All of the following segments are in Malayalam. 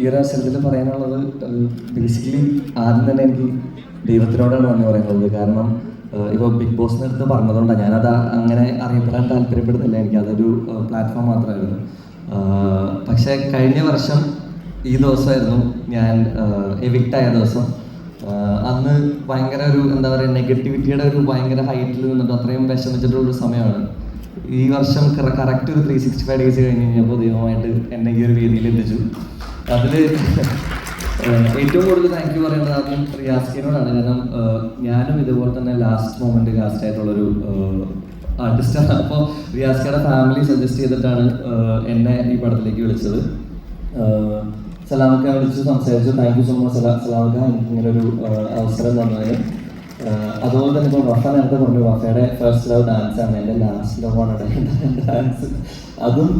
ഈ ഒരു അവസരത്തിൽ പറയാനുള്ളത് ബേസിക്കലി ആദ്യം തന്നെ എനിക്ക് ദൈവത്തിനോടാണ് നന്ദി പറയുന്നത്. കാരണം ഇപ്പോൾ ബിഗ് ബോസിന് അടുത്ത് പറഞ്ഞതുകൊണ്ടാണ് ഞാനത് അങ്ങനെ അറിയപ്പെടാൻ താല്പര്യപ്പെടുന്നില്ല. എനിക്ക് അതൊരു പ്ലാറ്റ്ഫോം മാത്രമായിരുന്നു. പക്ഷേ കഴിഞ്ഞ വർഷം ഈ ദിവസമായിരുന്നു ഞാൻ എവിക്റ്റ് ആയ ദിവസം. അന്ന് ഭയങ്കര ഒരു എന്താ പറയുക നെഗറ്റിവിറ്റിയുടെ ഒരു ഭയങ്കര ഹൈറ്റിൽ നിന്നിട്ട് അത്രയും വിഷമിച്ചിട്ടുള്ള ഒരു സമയമാണ്. ഈ വർഷം കറക്റ്റ് ഒരു ത്രീ സിക്സ്റ്റി ഫൈവ് ഡേയ്സ് കഴിഞ്ഞ് കഴിഞ്ഞപ്പോൾ ദൈവമായിട്ട് എന്നെ ഈ ഒരു വേദിയിൽ എത്തിച്ചു. അതിൽ ഏറ്റവും കൂടുതൽ താങ്ക് യു പറയേണ്ടത് ആദ്യം റിയാസ്കിനോടാണ് കാരണം ഞാനും ഇതുപോലെ തന്നെ ലാസ്റ്റ് മൊമെന്റ് കാസ്റ്റ് ആയിട്ടുള്ളൊരു ആർട്ടിസ്റ്റാണ് അപ്പോൾ റിയാസ്കയുടെ ഫാമിലി സജസ്റ്റ് ചെയ്തിട്ടാണ് എന്നെ ഈ പടത്തിലേക്ക് വിളിച്ചത്. സലാമക്ക വിളിച്ച് സംസാരിച്ചു. താങ്ക് യു സോ മച്ച് സലാ. സലാമക്ക എനിക്ക് ഇങ്ങനെ ഒരു അവസരം തന്നതിന്. അതുപോലെ തന്നെ ഇപ്പോൾ വഫ നേരത്തെ പറഞ്ഞു വഫയുടെ ഫസ്റ്റ് ലവ് ഡാൻസ് ആണ് എന്റെ ലാസ്റ്റ് ലവ് ആണ് ഡാൻസ് അതും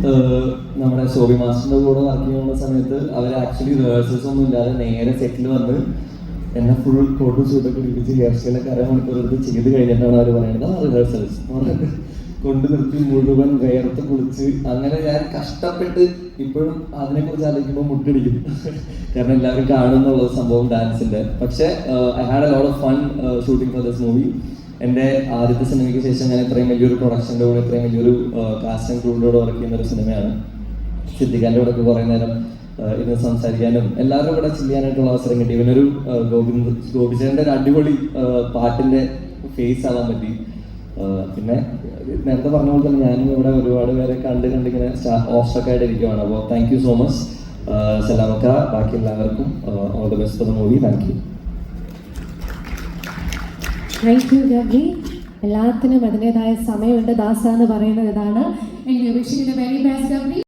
നമ്മുടെ സോബി മാസ്റ്ററിന്റെ കൂടെ വർക്ക് ചെയ്യുന്ന സമയത്ത് അവർ ആക്ച്വലി റിഹേഴ്സൽസ് ഒന്നും ഇല്ലാതെ നേരെ സെറ്റിൽ വന്ന് എന്നെ ഫുൾ കോട്ടും സൂട്ടൊക്കെ ഇടിച്ച് ഹെയർ സ്റ്റൈലൊക്കെ അരമണിക്കൂർ എടുത്ത് ചെയ്ത് കഴിഞ്ഞിട്ടാണ് അവർ പറയുന്നത്. റിഹേഴ്സൽസ് കൊണ്ട് നിർത്തി മുഴുവൻ വേർത്ത് കുളിച്ച് അങ്ങനെ ഞാൻ കഷ്ടപ്പെട്ട് ഇപ്പോഴും അതിനെ കുറിച്ച് ആലോചിക്കുമ്പോൾ മുട്ടിടിക്കും. കാരണം എല്ലാവരും കാണുന്നുള്ള സംഭവം ഡാൻസിന്റെ. പക്ഷെ I had a lot of fun shooting for this movie എന്റെ ആദ്യത്തെ സിനിമയ്ക്ക് ശേഷം ഞാൻ ഇത്രയും വലിയൊരു പ്രൊഡക്ഷന്റെ കൂടെ ഇത്രയും വലിയൊരു കാസ്റ്റ് ആൻഡ് ക്രൂവിന്റെ കൂടെ വർക്ക് ചെയ്യുന്ന ഒരു സിനിമയാണ്. സിദ്ധിക്കാന്റെ കൂടെ കുറേ നേരം ഇന്ന് സംസാരിക്കാനും എല്ലാവരും കൂടെ ചെയ്യാനായിട്ടുള്ള അവസരം കിട്ടി. ഇവനൊരു ഗോപി ഗോപിചേട്ടന്റെ ഒരു അടിപൊളി പാട്ടിന്റെ ഫേസ് ആവാൻ പറ്റി. പിന്നെ നേരത്തെ പറഞ്ഞ പോലെ തന്നെ ഞാനും ഇവിടെ ഒരുപാട് പേരെ കണ്ട് കണ്ടിങ്ങനെ ഓഫ്സൊക്കെ ആയിട്ട് ഇരിക്കുവാണ്. അപ്പോൾ താങ്ക് യു സോ മച്ച് സലാമക്ക ബാക്കി എല്ലാവർക്കും all the best for the movie thank you thank you Gabri എല്ലാത്തിനും അതിന്റെതായ സമയമുണ്ട് ദാസ എന്ന് പറയുന്നത് ഇതാണ് വെരി ബെസ്റ്റ് wish